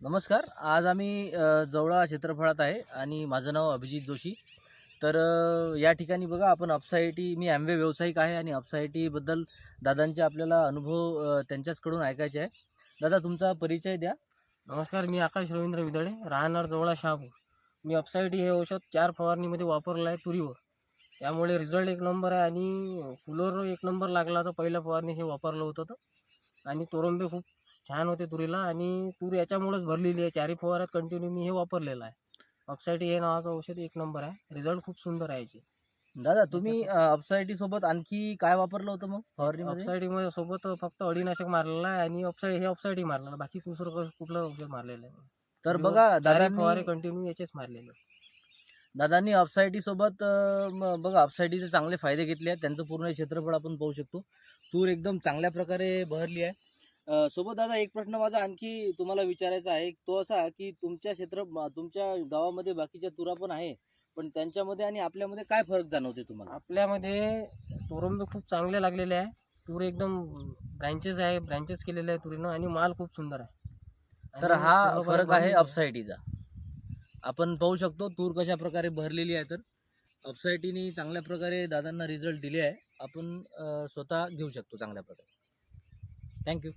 नमस्कार. आज आम्ही जवळा क्षेत्रफळात आहे आणि माझं नाव अभिजित जोशी. तर या ठिकाणी बघा आपण अपसायटी मी ॲम्वे व्यावसायिक आहे आणि अपसायटीबद्दल दादांचे आपल्याला अनुभव त्यांच्याचकडून ऐकायचे आहे. दादा तुमचा परिचय द्या. नमस्कार मी आकाश रवींद्र विदळे राहणार जवळा शहापूर. मी अपसायटी हे औषध चार फवारणीमध्ये वापरलं आहे तुरीवर. त्यामुळे रिझल्ट एक नंबर आहे आणि फुलोर एक नंबर लागला तर पहिल्या फवारणी हे वापरलं होतं तर. आणि तोरंबे खूप छान होते तुरीला आणि तूर याच्यामुळेच भरलेली आहे. चारही फवारात कंटिन्यू मी हे वापरलेलं आहे. अपसाईटी हे नावाचं औषध एक नंबर आहे. रिझल्ट खूप सुंदर आहे याचे. दादा तुम्ही अपसाईटी सोबत आणखी काय वापरलं होतं मग फवारणीमध्ये? अपसाईडीमध्ये सोबत फक्त अडीनाशक मारलेलं आहे आणि अपसाईड हे अपसाईडी मारलेलं. बाकी दुसरं कसं- कुठलं औषध मारलेलं आहे? तर बघा चारही फवारे कंटिन्यू याचेच मारलेले दादांनी अपसाईटी सोबत बघा अपसाईटीचे चांगले फायदे घेतले आहेत. त्यांचं पूर्ण क्षेत्रफळ आपण पाहू शकतो. तूर एकदम चांगल्या प्रकारे बहरली आहे. सोबत दादा एक प्रश्न माझा आणखी तुम्हाला विचारायचा आहे. तो असा की तुमच्या क्षेत्र तुमच्या गावामध्ये बाकीच्या तुरा पण आहे पण त्यांच्यामध्ये आणि आपल्यामध्ये काय फरक जाणवते तुम्हाला? आपल्यामध्ये तोरंबे खूप चांगले लागलेले आहे. तूर एकदम ब्रँचेस आहे ब्रँचेस केलेले आहे तुरीनं आणि माल खूप सुंदर आहे. तर हा फरक आहे भरलेली अपसाईटीचा आपण पाहू शकतो तूर कशा प्रकारे भरलेली आहे तर. अपसाईटीने चांगल्या प्रकारे दादांना रिझल्ट दिले आहे. आपण स्वतः घेऊ शकतो चांगल्या प्रकारे. Thank you